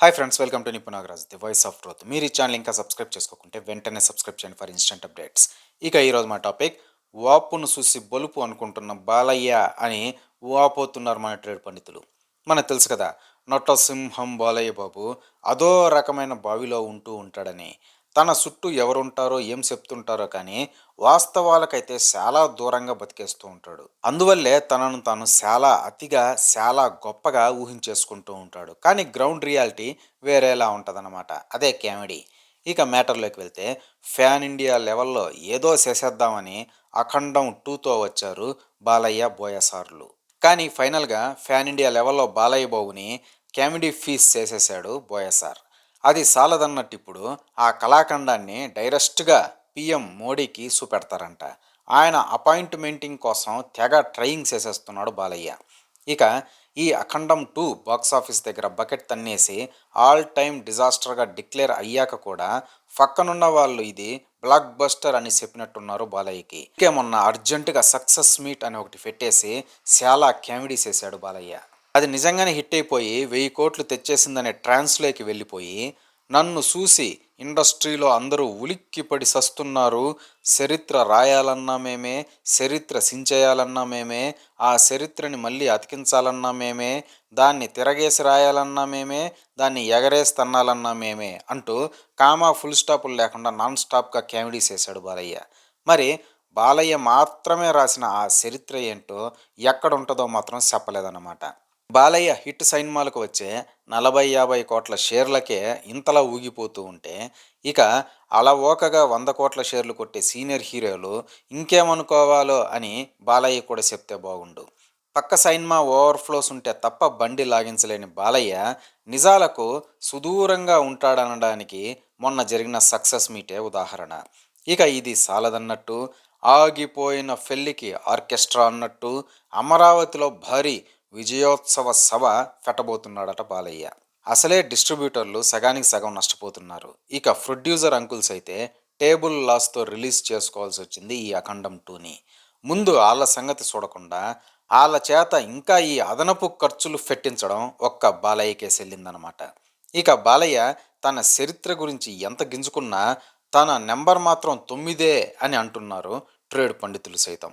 Hi friends welcome to Nipunagaraj the voice of truth మీరు ఈ channel ఇంకా subscribe చేసుకోకుంటే వెంటనే సబ్స్క్రైబ్ చేయండి ఫర్ ఇన్స్టెంట్ అప్డేట్స్ ఇక ఈరోజు మా టాపిక్ వాపును చూసి బలుపు అనుకుంటున్న బాలయ్య అని వాపోతున్నారు మన ట్రేడ్ పండితులు. మనకు తెలుసు కదా నొట్టసింహం బాలయ్య బాబు అదో రకమైన బావిలో ఉంటూ ఉంటాడని. తన చుట్టూ ఎవరుంటారో ఏం చెప్తుంటారో కానీ వాస్తవాలకైతే చాలా దూరంగా బతికేస్తూ ఉంటాడు. అందువల్లే తనను తాను చాలా అతిగా చాలా గొప్పగా ఊహించేసుకుంటూ ఉంటాడు. కానీ గ్రౌండ్ రియాలిటీ వేరేలా ఉంటుందన్నమాట. అదే కామెడీ. ఇక మ్యాటర్లోకి వెళ్తే ఫ్యాన్ ఇండియా లెవెల్లో ఏదో చేసేద్దామని అఖండం టూతో వచ్చారు బాలయ్య బోయసార్లు కానీ ఫైనల్గా ఫ్యాన్ ఇండియా లెవెల్లో బాలయ్య బాబుని కామెడీ ఫీస్ చేసేసాడు బోయసార్ అది సాలదన్నట్టు ఇప్పుడు ఆ కళాఖండాన్ని డైరెక్ట్గా పిఎం మోడీకి చూపెడతారంట. ఆయన అపాయింట్మెంటింగ్ కోసం తెగ ట్రయింగ్ చేసేస్తున్నాడు బాలయ్య. ఇక ఈ అఖండం టూ బాక్సాఫీస్ దగ్గర బకెట్ తన్నేసి ఆల్ టైమ్ డిజాస్టర్గా డిక్లేర్ అయ్యాక కూడా పక్కనున్న వాళ్ళు ఇది బ్లాక్ బస్టర్ అని చెప్పినట్టున్నారు బాలయ్యకి. ఇంకేమన్నా అర్జెంటుగా సక్సెస్ మీట్ అని ఒకటి పెట్టేసి చాలా కామెడీ చేశాడు బాలయ్య. అది నిజంగానే హిట్ అయిపోయి వెయ్యి కోట్లు తెచ్చేసిందనే ట్రాన్స్లోకి వెళ్ళిపోయి నన్ను చూసి ఇండస్ట్రీలో అందరూ ఉలిక్కిపడి సస్తున్నారు. చరిత్ర రాయాలన్నా మేమే చరిత్ర సించేయాలన్నా మేమే ఆ చరిత్రని మళ్ళీ అతికించాలన్నా మేమే దాన్ని తిరగేసి రాయాలన్నా మేమే దాన్ని ఎగరేసి తన్నాలన్నా మేమే అంటూ కామా ఫుల్ స్టాపులు లేకుండా నాన్ స్టాప్గా కామెడీ చేశాడు బాలయ్య. మరి బాలయ్య మాత్రమే రాసిన ఆ చరిత్ర ఏంటో ఎక్కడ ఉంటుందో మాత్రం చెప్పలేదన్నమాట. బాలయ్య హిట్ సినిమాలకు వచ్చే నలభై యాభై కోట్ల షేర్లకే ఇంతలా ఊగిపోతూ ఉంటే ఇక అలవోకగా వంద కోట్ల షేర్లు కొట్టే సీనియర్ హీరోలు ఇంకేమనుకోవాలో అని బాలయ్య కూడా చెప్తే బాగుండు. పక్క సైన్మా ఓవర్ఫ్లోస్ ఉంటే తప్ప బండి లాగించలేని బాలయ్య నిజాలకు సుదూరంగా ఉంటాడనడానికి మొన్న జరిగిన సక్సెస్ మీటే ఉదాహరణ. ఇక ఇది సాలదన్నట్టు ఆగిపోయిన ఫెల్లికి ఆర్కెస్ట్రా అన్నట్టు అమరావతిలో భారీ విజయోత్సవ సభ పెట్టబోతున్నాడట బాలయ్య. అసలే డిస్ట్రిబ్యూటర్లు సగానికి సగం నష్టపోతున్నారు. ఇక ప్రొడ్యూసర్ అంకుల్స్ అయితే టేబుల్ లాస్తో రిలీజ్ చేసుకోవాల్సి వచ్చింది ఈ అఖండం టూని. ముందు వాళ్ళ సంగతి చూడకుండా వాళ్ళ చేత ఇంకా ఈ అదనపు ఖర్చులు పెట్టించడం ఒక్క బాలయ్యకే చెల్లిందనమాట ఇక బాలయ్య తన చరిత్ర గురించి ఎంత గింజుకున్నా తన నెంబర్ మాత్రం తొమ్మిదే అని అంటున్నారు ట్రేడ్ పండితులు సైతం.